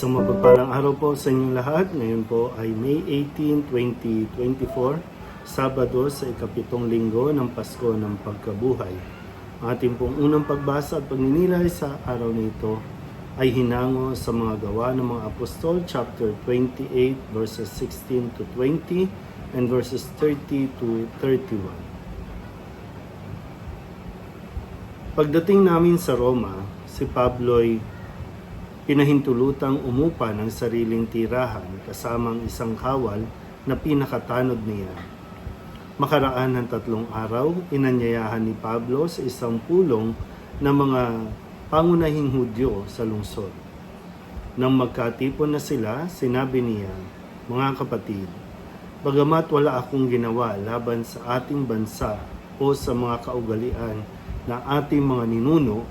Isang mapagpalang araw po sa inyong lahat. Ngayon po ay May 18, 2024, Sabado sa ikapitong linggo ng Pasko ng Pagkabuhay. Ang ating pong unang pagbasa at pagninilay sa araw na ito ay hinango sa mga gawa ng mga apostol, chapter 28, verses 16 to 20, and verses 30 to 31. Pagdating namin sa Roma, si Pablo'y pinahintulutang umupa ng sariling tirahan kasamang isang kawal na pinakatanod niya. Makaraan ng tatlong araw, inanyayahan ni Pablo sa isang pulong ng mga pangunahing Hudyo sa lungsod. Nang magkatipon na sila, sinabi niya, Mga kapatid, bagamat wala akong ginawa laban sa ating bansa o sa mga kaugalian ng ating mga ninuno,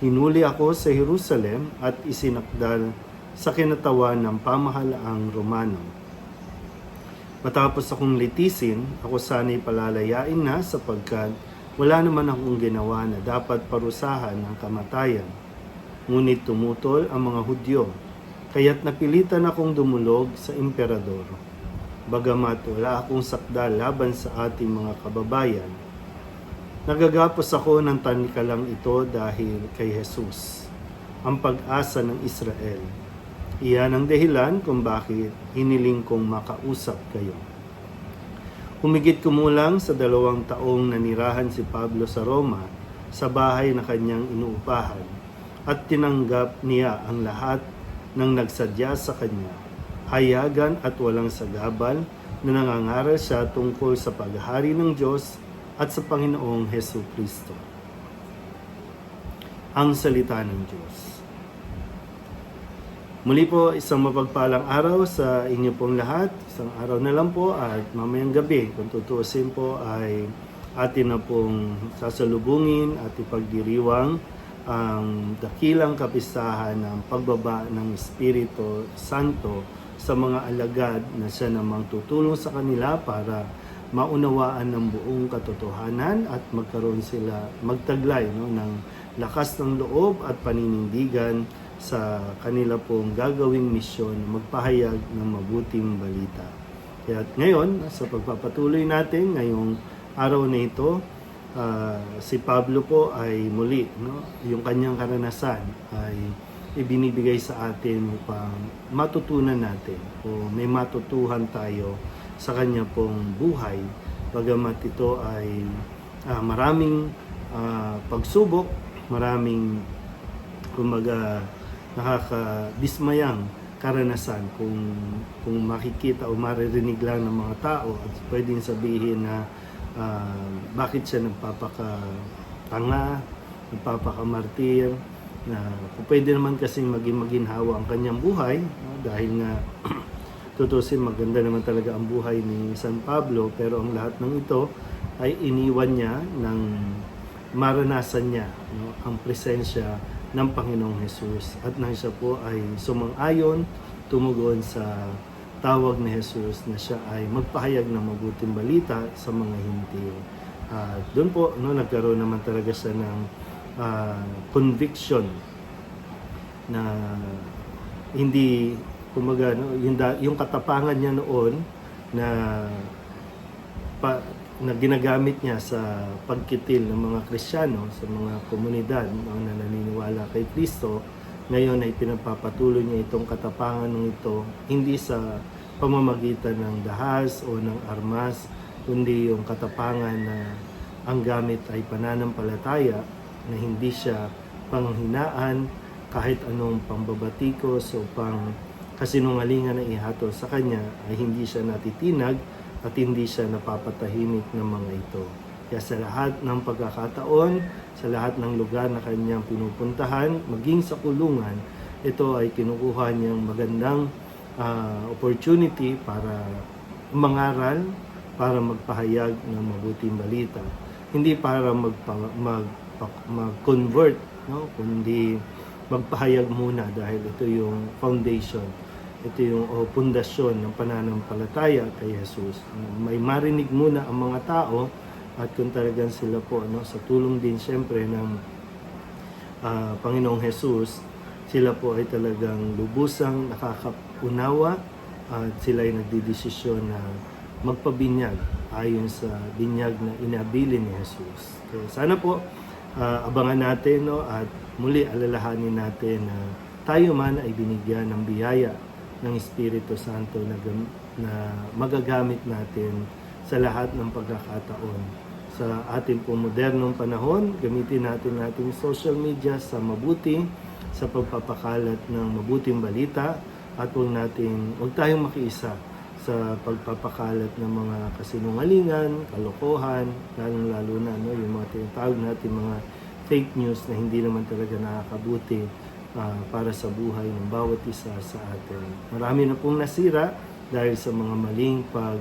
hinuli ako sa Jerusalem at isinakdal sa kinatawan ng pamahalaang Romano. Matapos akong litisin, ako sana'y palalayain na sapagkat wala naman akong ginawa na dapat parusahan ng kamatayan. Ngunit tumutol ang mga Hudyo, kaya't napilitan akong dumulog sa emperador. Bagamat wala akong sakdal laban sa ating mga kababayan, Nagagapos ako ng tanikalang ito dahil kay Jesus, ang pag-asa ng Israel. Iyan ang dahilan kung bakit hiniling kong makausap kayo. Humigit kumulang sa dalawang taong nanirahan si Pablo sa Roma sa bahay na kanyang inuupahan at tinanggap niya ang lahat ng nagsadya sa kanya. Hayagan at walang sagabal na nangangaral siya tungkol sa paghahari ng Diyos at sa Panginoong Heso Kristo. Ang salita ng Diyos. Muli po, isang mapagpalang araw sa inyo pong lahat. Isang araw na lang po at mamayang gabi, kung tutuusin po ay atin na pong sasalubungin at ipagdiriwang ang dakilang kapistahan ng pagbaba ng Espiritu Santo sa mga alagad na siya namang tutulong sa kanila para maunawaan ng buong katotohanan at magkaroon sila magtaglay no, ng lakas ng loob at paninindigan sa kanila pong gagawing misyon magpahayag ng mabuting balita. Kaya ngayon, sa pagpapatuloy natin ngayong araw na ito, ah, si Pablo po ay muli, no, yung kanyang karanasan ay ibinibigay sa atin upang matutunan natin o may matutuhan tayo sa kanya pong buhay. Bagamat ito ay ah, maraming ah, pagsubok, maraming kumbaga nakakadismayang karanasan kung kung makikita o maririnig lang ng mga tao at pwedeng sabihin na ah, bakit siya nagpapakatanga, nagpapakamartir, na kung pwede naman kasing maging maginhawa ang kanyang buhay no? dahil nga tutusin maganda naman talaga ang buhay ni San Pablo pero ang lahat ng ito ay iniwan niya ng maranasan niya no? ang presensya ng Panginoong Jesus at nang siya po ay sumang-ayon tumugon sa tawag ni Jesus na siya ay magpahayag ng mabuting balita sa mga hindi. At doon po no, nagkaroon naman talaga siya ng ah, conviction na hindi kumaga no, yung, da- yung katapangan niya noon na pa, na ginagamit niya sa pagkitil ng mga Kristiyano sa mga komunidad no, na naniniwala kay Kristo ngayon ay pinapapatuloy niya itong katapangan ng ito hindi sa pamamagitan ng dahas o ng armas kundi yung katapangan na ang gamit ay pananampalataya na hindi siya panghinaan kahit anong pambabatikos o pang kasinungalingan na ihatol sa kanya ay hindi siya natitinag at hindi siya napapatahimik ng mga ito. Kaya sa lahat ng pagkakataon, sa lahat ng lugar na kanyang pinupuntahan, maging sa kulungan, ito ay kinukuha niyang magandang ah, opportunity para mangaral, para magpahayag ng mabuting balita. Hindi para magpa, mag, mag-convert, no? kundi magpahayag muna dahil ito yung foundation, ito yung o pundasyon ng pananampalataya kay Jesus. May marinig muna ang mga tao at kung talagang sila po no, sa tulong din siyempre ng ah, Panginoong Jesus, sila po ay talagang lubusang nakakaunawa at sila ay nagdidesisyon na magpabinyag ayon sa binyag na inabili ni Jesus. Kaya sana po ah, abangan natin no, at muli alalahanin natin na tayo man ay binigyan ng biyaya ng Espiritu Santo na, na magagamit natin sa lahat ng pagkakataon. Sa ating po modernong panahon, gamitin natin nating social media sa mabuti, sa pagpapakalat ng mabuting balita at huwag natin, huwag tayong makiisa sa pagpapakalat ng mga kasinungalingan, kalokohan, lalong-lalo na no, yung mga tinatawag natin mga fake news na hindi naman talaga nakakabuti ah, para sa buhay ng bawat isa sa atin. Marami na pong nasira dahil sa mga maling pag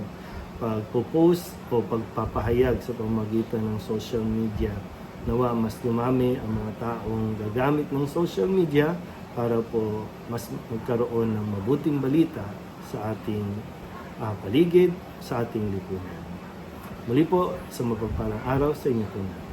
pagpo-post o pagpapahayag sa pamagitan ng social media. Nawa mas dumami ang mga taong gagamit ng social media para po mas magkaroon ng mabuting balita sa ating ah, paligid, sa ating lipunan. Muli po, sa mapagpalang araw sa inyo po.